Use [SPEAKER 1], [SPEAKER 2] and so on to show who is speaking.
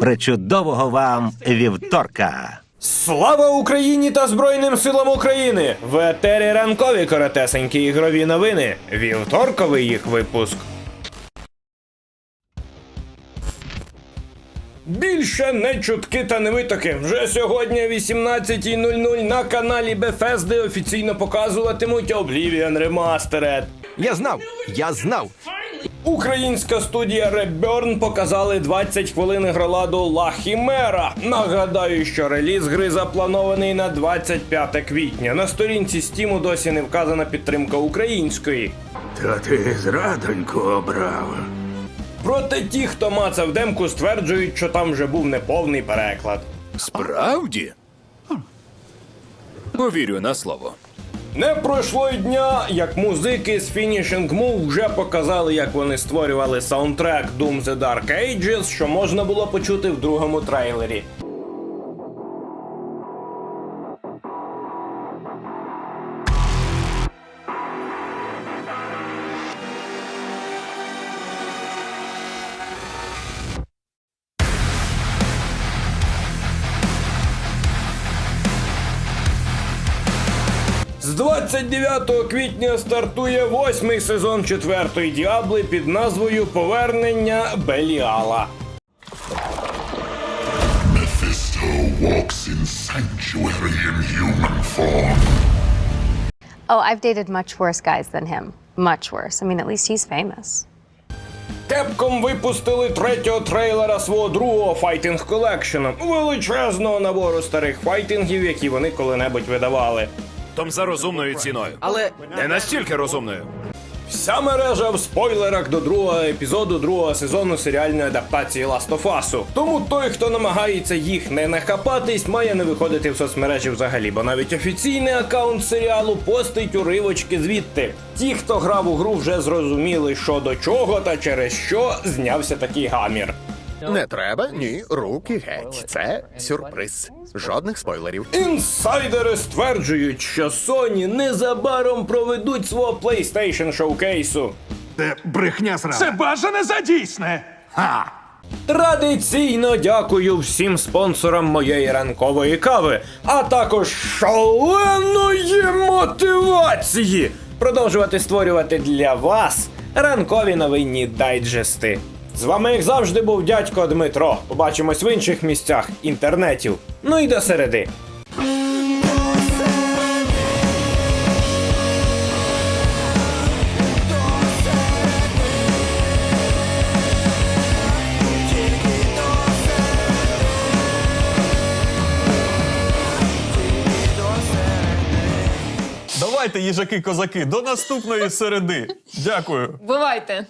[SPEAKER 1] Причудового вам вівторка!
[SPEAKER 2] Слава Україні та Збройним силам України! В етері ранкові коротесенькі ігрові новини. Вівторковий їх випуск. Більше не чутки та не витоки. Вже сьогодні о 18.00 на каналі Bethesda офіційно показуватимуть Oblivion Remastered.
[SPEAKER 3] Я знав, я знав.
[SPEAKER 2] Українська студія Reburn показали 20 хвилин гроладу La Chimera. Нагадаю, що реліз гри запланований на 25 квітня. На сторінці Steam досі не вказана підтримка української.
[SPEAKER 4] Та ти зрадоньку обрав.
[SPEAKER 2] Проте ті, хто мацав демку, стверджують, що там вже був неповний переклад.
[SPEAKER 5] Справді? Повірю на слово.
[SPEAKER 2] Не пройшло й дня, як музики з Finishing Move вже показали, як вони створювали саундтрек Doom The Dark Ages, що можна було почути в другому трейлері. 29 квітня стартує восьмий сезон четвертої діабли під назвою Повернення Беліала.
[SPEAKER 6] Mephisto walks in sanctuary in human form.
[SPEAKER 7] Oh, I've dated much worse guys than him. Much worse. I mean, at least he's famous.
[SPEAKER 2] Кепком випустили третього трейлера свого другого файтинг колекшена, величезного набору старих файтингів, які вони коли-небудь видавали.
[SPEAKER 5] Том за розумною ціною.
[SPEAKER 3] Але
[SPEAKER 5] Не настільки розумною.
[SPEAKER 2] Вся мережа в спойлерах до другого епізоду другого сезону серіальної адаптації Last of Us. Тому той, хто намагається їх не нахапатись, має не виходити в соцмережі взагалі, бо навіть офіційний аккаунт серіалу постить уривочки звідти. Ті, хто грав у гру, вже зрозуміли, що до чого та через що знявся такий гамір.
[SPEAKER 3] Не треба, ні, руки геть. Це сюрприз. Жодних спойлерів.
[SPEAKER 2] Інсайдери стверджують, що Sony незабаром проведуть свого PlayStation шоукейсу.
[SPEAKER 4] Це брехня сра.
[SPEAKER 8] Це бажане за дійсне.
[SPEAKER 4] Ха!
[SPEAKER 2] Традиційно дякую всім спонсорам моєї ранкової кави, а також шаленої мотивації продовжувати створювати для вас ранкові новинні дайджести. З вами, як завжди, був дядько Дмитро. Побачимось в інших місцях інтернетів. Ну і до середи.
[SPEAKER 8] Давайте, їжаки-козаки, до наступної середи. Дякую.
[SPEAKER 9] Бувайте!